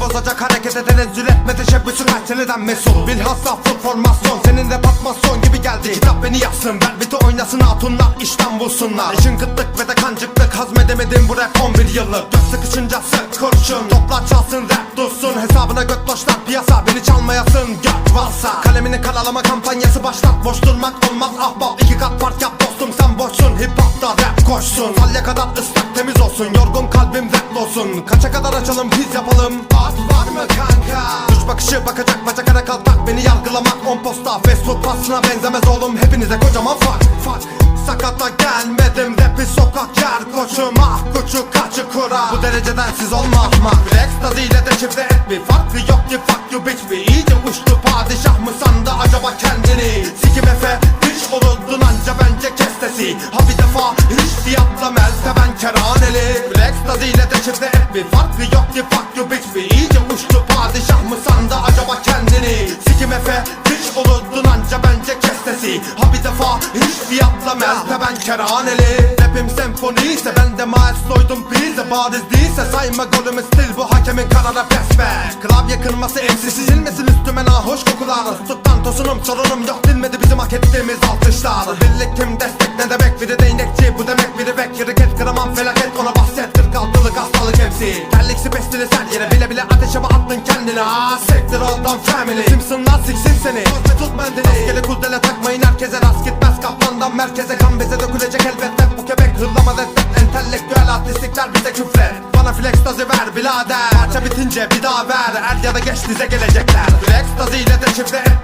bozacak harekete tenezzül etme teşebbüsü kaç seneden mesul. Bilhassa full formasyon senin de patmasyon gibi geldi. Kitap beni yazsın ver biti oynasın hatunlar işten bulsunlar İşin kıtlık ve de kancıklık hazmedemedim bu rap 11 yıllık. Göz sıkışınca sık kurşun Toplar çalsın rap dursun. Hesabına göt boşlar piyasa beni çalmayasın göt varsa. Kalemini karalama kampanyası başlat boş durmak olmaz. Ahbap iki kat fark yap dostum sen boşsun koşsun. Salya kadar ıslak temiz olsun. Yorgun kalbim rap olsun. Kaça kadar açalım biz yapalım. Art var mı kanka? Düş bakışı bakacak bacak ara kalkmak beni yargılamak. On posta Facebook pasına benzemez oğlum. Hepinize kocaman fark fark Sakata gelmedim rapi sokak yer koçum. Ah koçu kaçı kura. Bu dereceden siz olma ahmak Ekstaziyle deşifre et bir. Farkı yok ki fuck you bitch bir. İyice uçtu bir hiç fiyatla meltemen keraneli Ekstaziyle deşifre et bir farkı yok ki fuck you bitch bir iyice uçtu padişah mı sandı acaba kendini? Sikim efe hiç olurdun anca bence kestesi. Ha bir defa hiç fiyatla meltemen keraneli. Rapim senfoni ise ben de maestroydum bize Bariz değilse sayma golümü stil bu hakemin karara pes ver Klavye kırması emsi silmesin üstüme nahoş kokular. Tuttan tosunum sorunum yok dinmedi kendini Aa sektir family. Simsınlar siksin seni. Tut tut mendili Askeri kurdele takmayın herkese rast gitmez. Kaplandan merkeze kan beze dökülecek elbette. Bu köpek hırlama destek. Entelektüel artistlikler bize küfret Bana flextazi ver birader. Parça bitince bir daha ver. Er ya da geç dize gelecekler. Flextazi ile deşifre et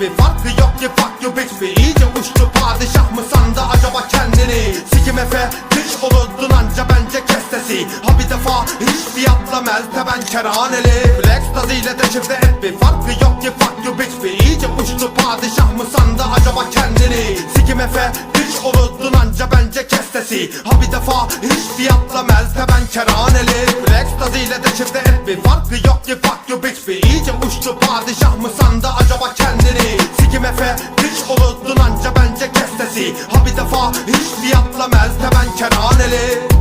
bir farkı yok ki fuck you bitch bir iyice uçtu padişah mı sandı acaba kendini? Sikim efe hiç olurdun anca bence kestesi. Ha bir defa hiç fiyatla meltemen keraneli. Flextazi ile deşifre et bir farkı yok ki fuck you bitch bir iyice uçtu padişah mı sandı acaba kendini? Sikim efe Yanlış unuttun anca bence kestesi Ha bir defa hiç fiyatla meltemen keraneli. Black ile de çifte et bir farkı yok ki fuck you bitch bir. İyice uçtu padişah mı sandı acaba kendini? Sikim efe hiç unuttun anca bence kestesi Ha bir defa hiç fiyatla meltemen keraneli.